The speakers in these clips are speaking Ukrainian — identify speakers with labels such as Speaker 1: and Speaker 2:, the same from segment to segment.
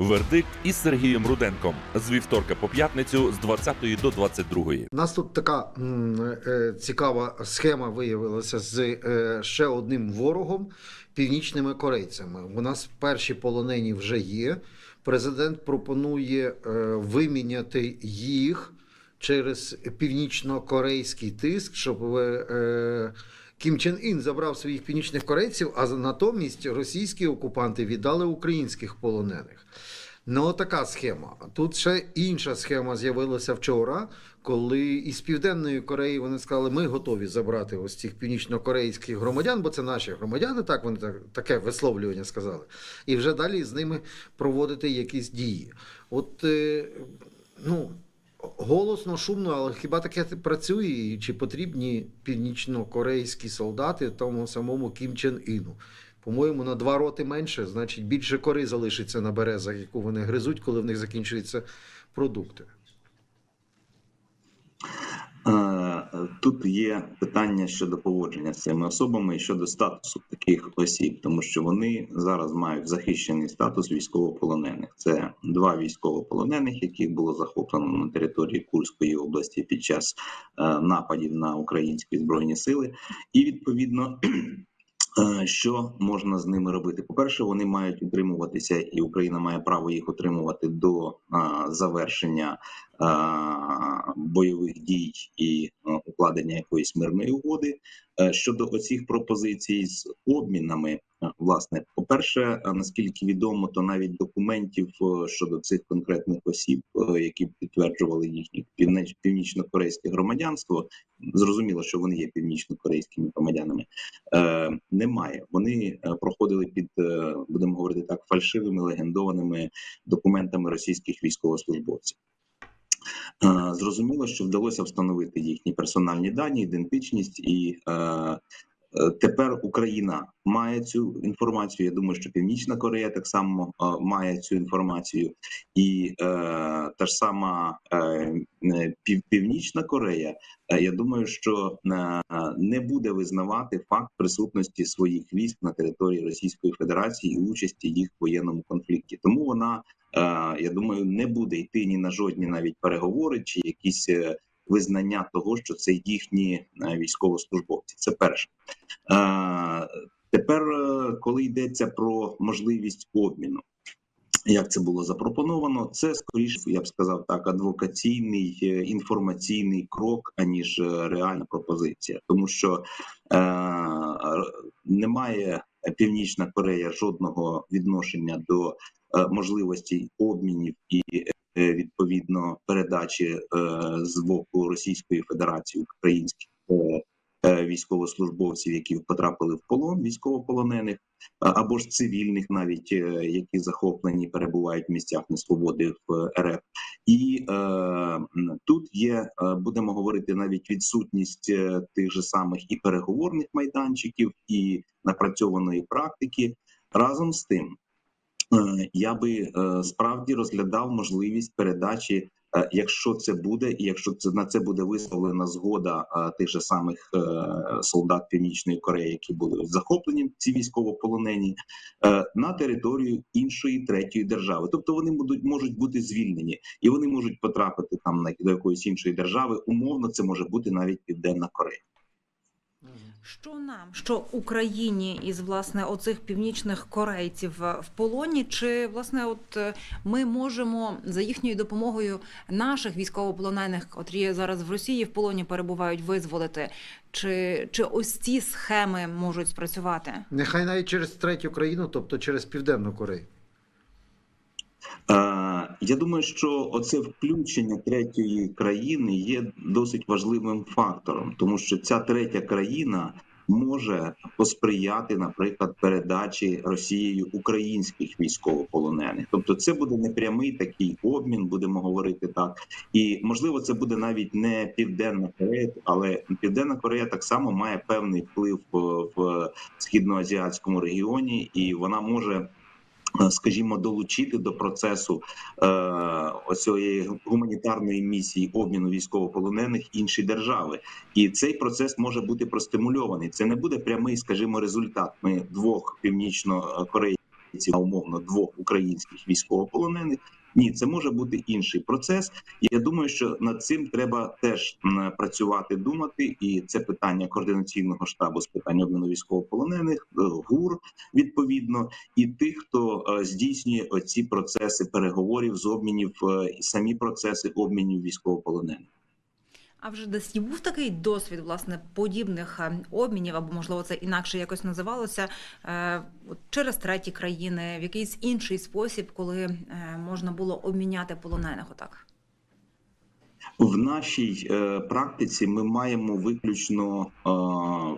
Speaker 1: Вердикт із Сергієм Руденком з вівторка по п'ятницю з 20 до 22.
Speaker 2: У нас тут така е, цікава схема виявилася з е, ще одним ворогом північними корейцями. У нас перші полонені вже є. Президент пропонує е, виміняти їх через північно-корейський тиск, щоб Кім Чен Ін забрав своїх північних корейців, а натомість російські окупанти віддали українських полонених. Ну, така схема. Тут ще інша схема з'явилася вчора, коли із Південної Кореї вони сказали, ми готові забрати ось цих північно-корейських громадян, бо це наші громадяни, так вони так, таке висловлювання сказали. І вже далі з ними проводити якісь дії. От, е, ну. Голосно, шумно, але хіба таке працює? Чи потрібні північно-корейські солдати тому самому Кім Чен Іну? По-моєму, на два роти менше, значить більше кори залишиться на березах, яку вони гризуть, коли в них закінчуються продукти.
Speaker 3: Тут є питання щодо поводження з цими особами і щодо статусу таких осіб, тому що вони зараз мають захищений статус військовополонених. Це два військовополонених, яких було захоплено на території Курської області під час е, нападів на українські збройні сили, і відповідно. Що можна з ними робити? По-перше, вони мають утримуватися, і Україна має право їх утримувати до завершення бойових дій і укладення якоїсь мирної угоди. Е, Щодо оцих пропозицій з обмінами, власне, по-перше, е, наскільки відомо, то навіть документів е, щодо цих конкретних осіб, е, які підтверджували їхнє північ- північно-корейське громадянство, зрозуміло, що вони є північно-корейськими громадянами. Е, немає. Вони е, проходили під, е, будемо говорити так, фальшивими легендованими документами російських військовослужбовців. Е, Зрозуміло, що вдалося встановити їхні персональні дані, ідентичність, і е, е, тепер Україна має цю інформацію. Я думаю, що Північна Корея так само е, має цю інформацію, і е, та ж сама е, е, Північна Корея. е, Я думаю, що е, не буде визнавати факт присутності своїх військ на території Російської Федерації і участі їх в воєнному конфлікті. Тому вона Е, я думаю, не буде йти ні на жодні навіть переговори чи якісь е, визнання того, що це їхні е, військовослужбовці. Це перше. Е, Тепер, е, коли йдеться про можливість обміну. Як це було запропоновано, це скоріше, я б сказав так, адвокаційний інформаційний крок, аніж реальна пропозиція, тому що е, немає Північна Корея жодного відношення до е, можливості обмінів і е, відповідно передачі е, з боку Російської Федерації українських е, е, військовослужбовців, які потрапили в полон військовополонених, або ж цивільних, навіть які захоплені перебувають в місцях несвободи в РФ. І е, тут є, будемо говорити, навіть відсутність тих же самих і переговорних майданчиків, і напрацьованої практики. Разом з тим, я би е, справді розглядав можливість передачі, е, якщо це буде, і якщо це на це буде висловлена згода е, тих же самих е, солдат Північної Кореї, які були захоплені ці військовополонені, е, на територію іншої третьої держави. Тобто вони будуть можуть бути звільнені, і вони можуть потрапити там на до якоїсь іншої держави. Умовно, це може бути навіть Південна Корея.
Speaker 4: Що нам, що Україні із власне оцих північних корейців е, в полоні? Чи власне, от е, ми можемо за їхньою допомогою наших військовополонених, котрі зараз в Росії в полоні перебувають, визволити? Чи, чи ось ці схеми можуть спрацювати?
Speaker 2: Нехай навіть через третю країну, тобто через Південну Корею.
Speaker 3: Е, Я думаю, що оце включення третьої країни є досить важливим фактором, тому що ця третя країна може посприяти, наприклад, передачі Росією українських військовополонених. Тобто, це буде непрямий такий обмін, будемо говорити так. І можливо, це буде навіть не Південна Корея, але Південна Корея так само має певний вплив в, в східноазіатському регіоні, і вона може е, скажімо, долучити до процесу е, оцієї гуманітарної місії обміну військовополонених інші держави, і цей процес може бути простимульований. Це не буде прямий, скажімо, результат. Ми двох північно-корейських на умовно двох українських військовополонених. Ні, це може бути інший процес. Я думаю, що над цим треба теж працювати, думати. І це питання координаційного штабу з питань обміну військовополонених, е, ГУР відповідно, і тих, хто е, здійснює оці процеси переговорів з обмінів, е, самі процеси обмінів військовополонених.
Speaker 4: А вже десь був такий досвід власне подібних е, обмінів, або можливо це інакше якось називалося е, через треті країни, в якийсь інший спосіб, коли е, можна було обміняти полонених. Отак.
Speaker 3: В нашій е, практиці ми маємо виключно е,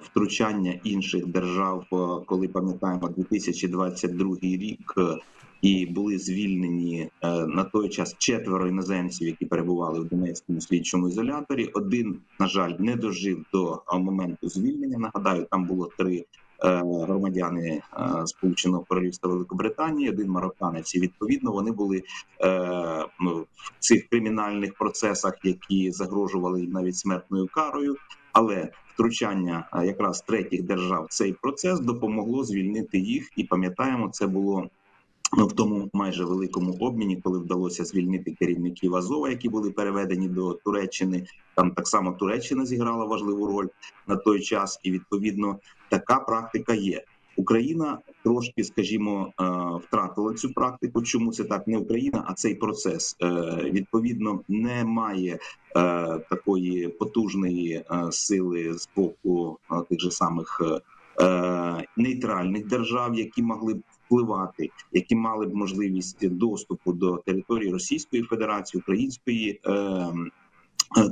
Speaker 3: втручання інших держав, коли пам'ятаємо 2022 рік. І були звільнені е, на той час четверо іноземців, які перебували в Донецькому слідчому ізоляторі. Один, на жаль, не дожив до е, моменту звільнення. Нагадаю, там було три е, громадяни Сполученого Королівства Великобританії, один марокканець. І відповідно вони були в цих кримінальних процесах, які загрожували навіть смертною карою. Але втручання якраз третіх держав в цей процес допомогло звільнити їх. І пам'ятаємо, це було. Ну, в тому майже великому обміні, коли вдалося звільнити керівників Азова, які були переведені до Туреччини. Там так само Туреччина зіграла важливу роль на той час, і відповідно така практика є. Україна трошки, скажімо, е, втратила цю практику. Чому це так? Не Україна, а цей процес Е, відповідно не має е, такої потужної сили з боку тих же самих нейтральних держав, які могли б впливати, які мали б можливість доступу до території Російської Федерації, Української. Е,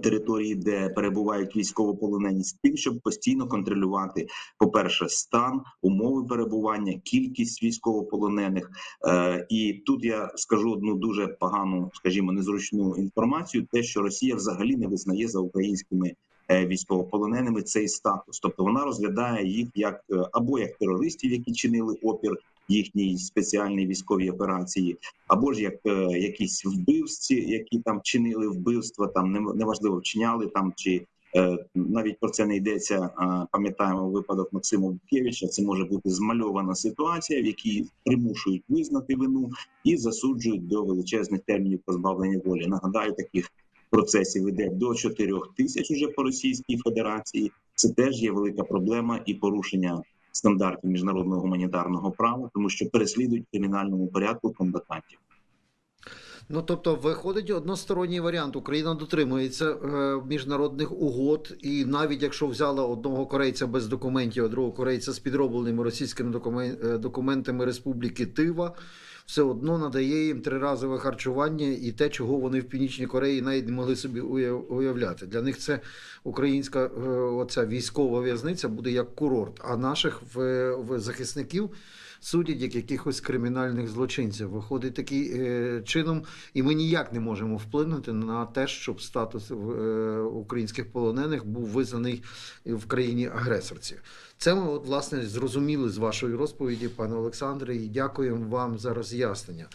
Speaker 3: Території, де перебувають військовополонені, з тим, щоб постійно контролювати, по-перше, стан, умови перебування, кількість військовополонених. Е, і тут я скажу одну дуже погану, скажімо, незручну інформацію: те, що Росія взагалі не визнає за українськими е, військовополоненими цей статус, тобто вона розглядає їх як е, або як терористів, які чинили опір їхній спеціальній військовій операції, або ж як е, якісь вбивці, які там чинили вбивства, там неважливо вчиняли там чи. е, Навіть про це не йдеться. Пам'ятаємо випадок Максима Буткевича. Це може бути змальована ситуація, в якій примушують визнати вину і засуджують до величезних термінів позбавлення волі. Нагадаю, таких процесів іде до 4 тисяч уже по Російській Федерації. Це теж є велика проблема і порушення стандартів міжнародного гуманітарного права, тому що переслідують в кримінальному порядку комбатантів.
Speaker 2: Ну тобто, виходить односторонній варіант. Україна дотримується е, міжнародних угод, і навіть якщо взяла одного корейця без документів, а другого корейця з підробленими російськими е, документами Республіки Тива, все одно надає їм триразове харчування і те, чого вони в Північній Кореї навіть не могли собі уявляти. Для них це українська е, оця військова в'язниця буде як курорт, а наших в, в захисників. Судять як якихось кримінальних злочинців. Виходить таким е, чином, і ми ніяк не можемо вплинути на те, щоб статус е, українських полонених був визнаний в країні агресорці. Це ми от, власне зрозуміли з вашої розповіді, пане Олександре, і дякуємо вам за роз'яснення.